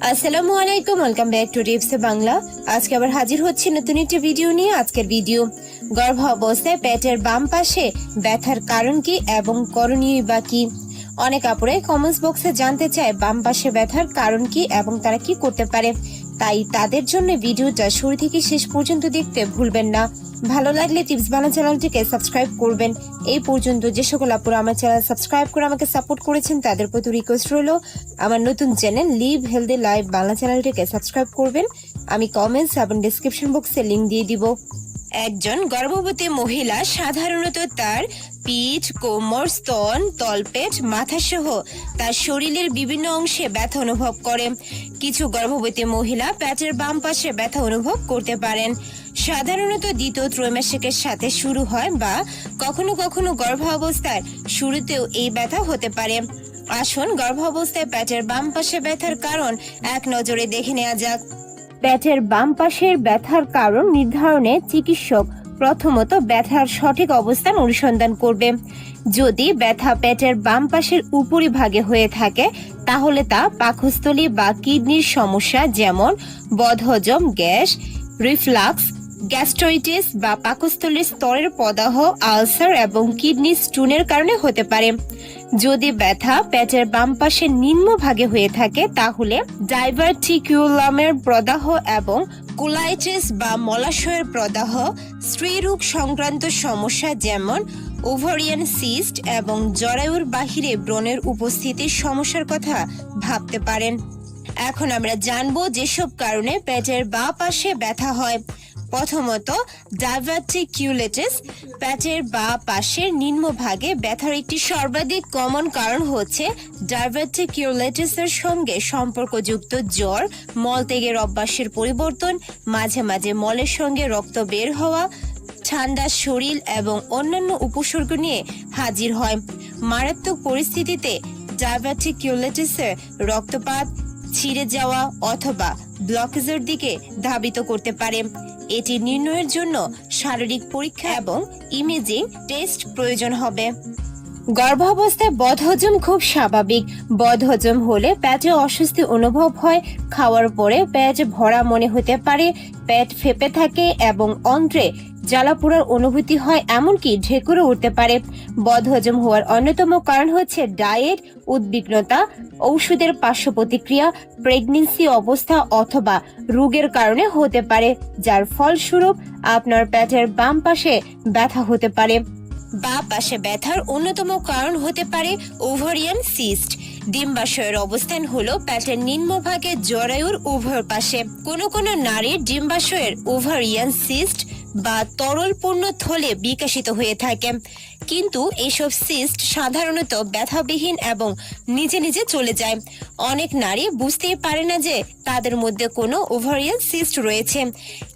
আসসালামু আলাইকুম, welcome back to রিপসে বাংলা। আজকে আবার হাজির হচ্ছে নতুন একটি ভিডিও নিয়ে। আজকের ভিডিও গর্ভ অবস্থায় পেটের বাম পাশে ব্যথার কারণ কি এবং করণীয় বা কি? অনেক আপুরে কমেন্টস বক্সে জানতে চায় বাম পাশে ব্যথার কারণ কি এবং তারা কি করতে পারে। তাই তাদের জন্য ভিডিওটা শুরু থেকে শেষ পর্যন্ত দেখতে ভুলবেন না। ভালো লাগলে টিপস বানা চ্যানেলটিকে সাবস্ক্রাইব করবেন। এই পর্যন্ত যে সকল আপুরা আমার চ্যানেল সাবস্ক্রাইব করে আমাকে সাপোর্ট করেছেন, তাদের প্রতি রিকোয়েস্ট রইল, আমার নতুন channel live healthy live Bangla চ্যানেলটিকে সাবস্ক্রাইব করবেন। আমি কমেন্টস এবং ডিসক্রিপশন বক্সে লিংক দিয়ে দিব। একজন গর্ভবতী মহিলা সাধারণত তার পিঠ, কোমর, স্তন, তলপেট মাথা সহ তার শরীরের বিভিন্ন অংশে ব্যথা অনুভব করে। কিছু গর্ভবতী মহিলা পেটের বাম পাশে ব্যথা অনুভব করতে পারেন। সাধারণত দ্বিতীয় ত্রৈমাসিকের সাথে শুরু হয় বা কখনো কখনো গর্ভাবস্থার শুরুতেও এই ব্যথা হতে পারে। আসুন গর্ভাবস্থায় পেটের বাম পাশে ব্যথার কারণ এক নজরে দেখে নেওয়া যাক। পেটের বাম পাশের ব্যথার কারণ নির্ধারণে চিকিৎসক প্রথমত ব্যথার সঠিক অবস্থান অনুসন্ধান করবে। যদি ব্যথা পেটের বাম পাশের উপরিভাগে হয়ে থাকে, তাহলে তা পাকস্থলী বা কিডনির সমস্যা যেমন বদহজম, গ্যাস, রিফ্লাক্স গ্যাস্ট্রাইটিস বা পাকস্থলীর স্তরের প্রদাহ আলসার এবং কিডনি স্টোনের কারণে হতে পারে। যদি ব্যথা পেটের বাম পাশে নিম্নভাগে হয়ে থাকে, তাহলে ডাইভার্টিকিউলামের প্রদাহ এবং কোলাইটিস বা মলাশয়ের প্রদাহ স্ত্রীরোগ সংক্রান্ত সমস্যা যেমন ওভারিয়ান সিস্ট এবং জরায়ুর বাহিরে ব্রণের উপস্থিতির সমস্যার কথা ভাবতে পারেন। এখন আমরা জানব যেসব কারণে পেটের বা পাশে ব্যথা হয়। প্রথমত ডাইভার্টিকিউলেটিস পেটের বা পাশের নিম্নভাগে ব্যথার একটি সর্বাধিক কমন কারণ হচ্ছে ডাইভার্টিকিউলেটিসের সঙ্গে সম্পর্কযুক্ত জ্বর, মলত্যাগের অভ্যাসের পরিবর্তন, মাঝে মাঝে মলের সঙ্গে রক্ত বের হওয়া, ঠান্ডা শরীর এবং অন্যান্য উপসর্গ নিয়ে হাজির হয়। মারাত্মক পরিস্থিতিতে ডায়াবেটিকিউলেটিসের রক্তপাত ছিঁড়ে যাওয়া অথবা ব্লকেজের দিকে ধাবিত করতে পারে। এটি নির্ণয়ের জন্য শারীরিক পরীক্ষা এবং ইমেজিং টেস্ট প্রয়োজন হবে। গর্ভাবস্থায় বদহজম খুব স্বাভাবিক। বদহজম হলে পেটে অস্বস্তি অনুভব হয়, খাওয়ার পরে পেট ভরা মনে হতে পারে, পেট ফেপে থাকে এবং অন্ত্রে জ্বালাপোড়ার অনুভূতি হয় এমনকি ঢেকুরে উঠতে পারে। বদহজম হওয়ার অন্যতম কারণ হচ্ছে ডায়েট, উদ্বিগ্নতা, ঔষধের পার্শ্ব প্রতিক্রিয়া প্রেগনেন্সি অবস্থা অথবা রোগের কারণে হতে পারে, যার ফলস্বরূপ আপনার পেটের বাম পাশে ব্যথা হতে পারে। বা পাশে ব্যথার অন্যতম কারণ হতে পারে ওভারিয়ান সিস্ট। ডিম্বাশয়ের অবস্থান হলো পেটের নিম্নভাগে জরায়ুর উভয় পাশে। কোনো কোনো নারীর ডিম্বাশয়ের ওভারিয়ান সিস্ট বা তরলপূর্ণ থলে বিকশিত হয়ে থাকে। কিন্তু এসব সিস্ট সাধারণত ব্যথাবিহীন এবং নিজে নিজে চলে যায়। অনেক নারী বুঝতেই পারে না যে তাদের মধ্যে কোনো ওভারিয়াল সিস্ট রয়েছে।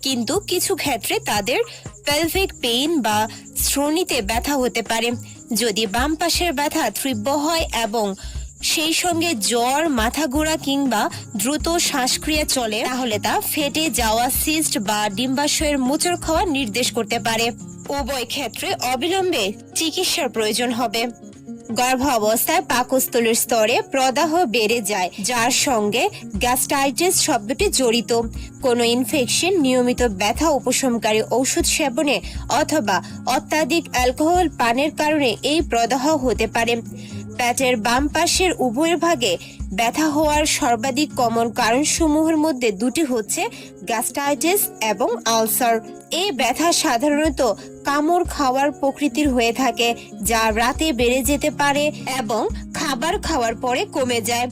কিন্তু কিছু ক্ষেত্রে তাদের পেলভিক পেইন বা শ্রোণীতে ব্যথা হতে পারে। যদি বাম পাশের ব্যথা তীব্র হয় এবং সেই সঙ্গে জ্বর, মাথা ঘোরা কিংবা দ্রুত শ্বাসক্রিয়া চলে, তাহলে তা ফেটে যাওয়া সিস্ট বা ডিম্বাশয়ের মোচড় খাওয়া নির্দেশ করতে পারে। উভয় ক্ষেত্রে অবিলম্বে চিকিৎসার প্রয়োজন হবে। গর্ভ অবস্থায় পাকস্থলীর স্তরে প্রদাহ বেড়ে যায়, যার সঙ্গে গ্যাস্ট্রাইটিস শব্দটি জড়িত। কোনো ইনফেকশন, নিয়মিত ব্যথা উপশমকারী ঔষধ সেবনে অথবা অত্যাধিক অ্যালকোহল পানের কারণে এই প্রদাহ হতে পারে। পেটের বাম পাশের উভয় ভাগে ব্যথা হওয়ার সর্বাধিক কমন কারণসমূহের মধ্যে দুটি হচ্ছে গ্যাস্ট্রাইটিস এবং আলসার। এই ব্যথা সাধারণত কামড় খাওয়ার প্রকৃতির হয়ে থাকে, যা রাতে বেড়ে যেতে পারে এবং খাবার খাওয়ার পরে কমে যায়।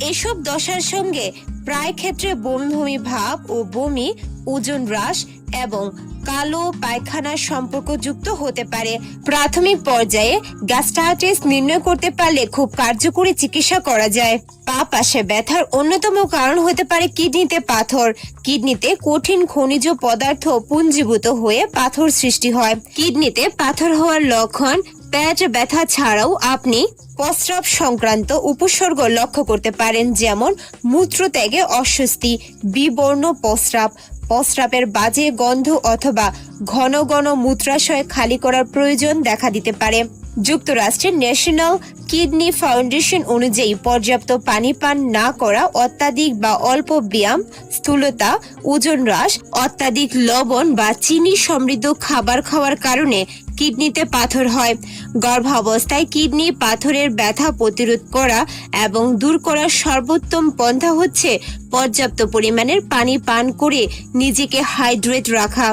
এসব দশার সঙ্গে প্রায় ক্ষেত্রে বমি বমি ভাব ও বমি, ওজন হ্রাস এবং কালো পায়খানার সম্পর্কযুক্ত হতে পারে। প্রাথমিক পর্যায়ে গ্যাস্ট্রাইটিস নির্ণয় করতে পারলে খুব কার্যকরী চিকিৎসা করা যায়। পা পাশে ব্যথার অন্যতম কারণ হতে পারে কিডনিতে পাথর। কিডনিতে কঠিন খনিজ পদার্থ পুঞ্জীভূত হয়ে পাথর সৃষ্টি হয়। কিডনিতে পাথর হওয়ার লক্ষণ পেট ব্যথা ছাড়াও আপনি প্রস্রাব সংক্রান্ত উপসর্গ লক্ষ্য করতে পারেন, যেমন মূত্রত্যাগে অস্বস্তি, বিবর্ণ প্রস্রাব প্রস্রাবের বাজে গন্ধ অথবা ঘন ঘন মূত্রাশয় খালি করার প্রয়োজন দেখা দিতে পারে। যুক্তরাষ্ট্রের ন্যাশনাল কিডনি ফাউন্ডেশন অনুযায়ী পর্যাপ্ত পানি পান না করা অত্যাধিক বা অল্প ব্যায়াম, স্থূলতা, ওজন হ্রাস, অত্যাধিক লবণ বা চিনি সমৃদ্ধ খাবার খাওয়ার কারণে কিডনিতে পাথর হয়। গর্ভাবস্থায় কিডনি পাথরের ব্যথা প্রতিরোধ করা এবং দূর করার সর্বোত্তম পন্থা হচ্ছে পর্যাপ্ত পরিমাণের পানি পান করে নিজেকে হাইড্রেট রাখা।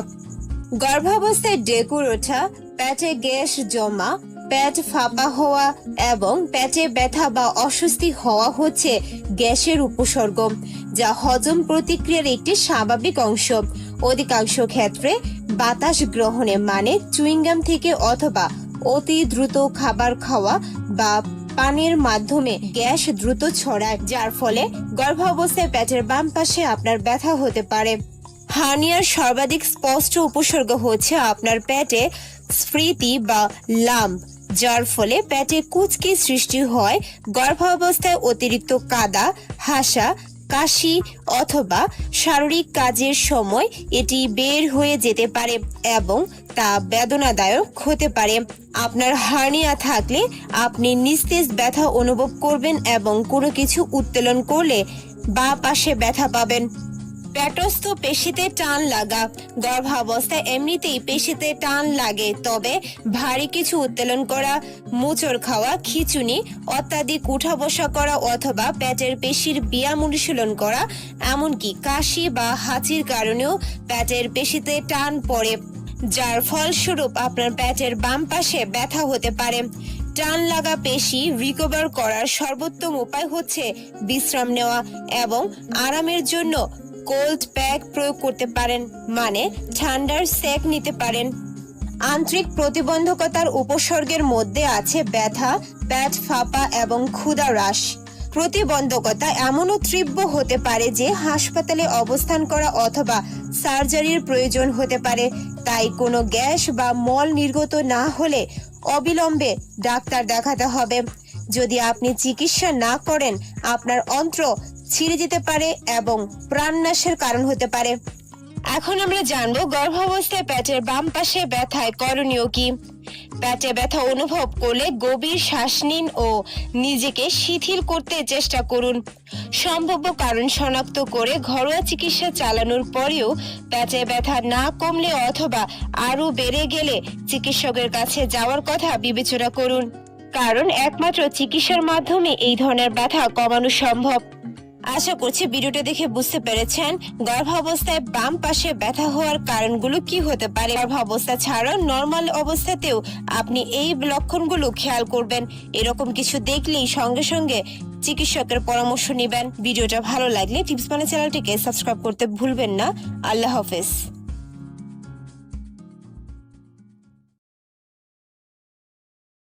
গর্ভাবস্থায় ডেকুর ওঠা, পেটে গ্যাস জমা, পেট ফাঁপা হওয়া এবং পেটে ব্যথা বা অস্বস্তি হওয়া হচ্ছে গ্যাসের উপসর্গ, যা হজম প্রতিক্রিয়ার একটি স্বাভাবিক অংশ। অধিকাংশ ক্ষেত্রে বাতাস গ্রহণে মানে চুইংগাম থেকে অথবা অতি দ্রুত খাবার খাওয়া বা পানির মাধ্যমে গ্যাস দ্রুত ছড়ায়, যার ফলে গর্ভাবস্থায় পেটের বাম পাশে আপনার ব্যথা হতে পারে। হার্নিয়ার সর্বাধিক স্পষ্ট উপসর্গ হচ্ছে আপনার পেটে স্ফীতি বা লাম্প, যার ফলে পেটে কুচকি সৃষ্টি হয় গর্ভাবস্থায় অতিরিক্ত কাদা, হাসা কাশি অথবা শারীরিক কাজের সময় এটি বের হয়ে যেতে পারে এবং তা বেদনাদায়ক হতে পারে। আপনার হার্নিয়া থাকলে আপনি নিস্তেজ ব্যথা অনুভব করবেন এবং কোনো কিছু উত্তোলন করলে বা পাশে ব্যথা পাবেন। পেটস্থ পেশিতে টান লাগা। গর্ভাবস্থায় এমনিতেই পেশিতে টান লাগে, তবে ভারী কিছু উত্তোলন করা, মোচড় খাওয়া খিচুনি অত্যাধিক উঠা বসা করা অথবা পেটের পেশির ব্যায়াম অনুশীলন করা, এমনকি কাশি বা হাঁচির কারণেও পেটের পেশিতে টান পড়ে। যার ফলস্বরূপ আপনার পেটের বাম পাশে ব্যথা হতে পারে। টান লাগা পেশি রিকভার করার সর্বোত্তম উপায় হচ্ছে বিশ্রাম নেওয়া এবং আরামের জন্য কোল্ড প্যাক প্রয়োগ করতে পারেন মানে ঠান্ডার সেক নিতে পারেন। আন্তরিক প্রতিবন্ধকতার উপসর্গের মধ্যে আছে ব্যথা পেট ফাঁপা এবং ক্ষুধা হ্রাস। প্রতিবন্ধকতা এমনও তীব্র হতে পারে যে হাসপাতালে অবস্থান করা অথবা সার্জারির প্রয়োজন হতে পারে। তাই কোনো গ্যাস বা মল নির্গত না হলে অবিলম্বে ডাক্তার দেখাতে হবে। যদি আপনি চিকিৎসা না করেন, আপনার অন্ত্র ছিঁড়ে যেতে পারে এবং প্রাণনাশের কারণ হতে পারে। এখন আমরা জানব গর্ভাবস্থায় পেটের বাম পাশে ব্যথায় করণীয় কি? পেটে ব্যথা অনুভব করলে গভীর শ্বাস নিন ও নিজেকে শিথিল করতে চেষ্টা করুন। সম্ভাব্য কারণ শনাক্ত করে ঘরোয়া চিকিৎসা চালানোর পরেও পেটে ব্যথা না কমলে অথবা আরও বেড়ে গেলে চিকিৎসকের কাছে যাওয়ার কথা বিবেচনা করুন। কারণ একমাত্র চিকিৎসার মাধ্যমে এই ধরনের ব্যথা কমানো সম্ভব। আশা করছি ভিডিওটা দেখে বুঝতে পেরেছেন। গর্ভ অবস্থায় বাম পাশে ব্যথা হওয়ার কারণগুলো কি হতে পারে? গর্ভ অবস্থা ছাড়াও নর্মাল অবস্থাতেও আপনি এই লক্ষণগুলো খেয়াল করবেন। এরকম কিছু দেখলেই সঙ্গে সঙ্গে চিকিৎসকের পরামর্শ নেবেন। ভিডিওটা ভালো লাগলে টিপস মানে চ্যানেলটিকে সাবস্ক্রাইব করতে ভুলবেন না। আল্লাহ হাফেজ।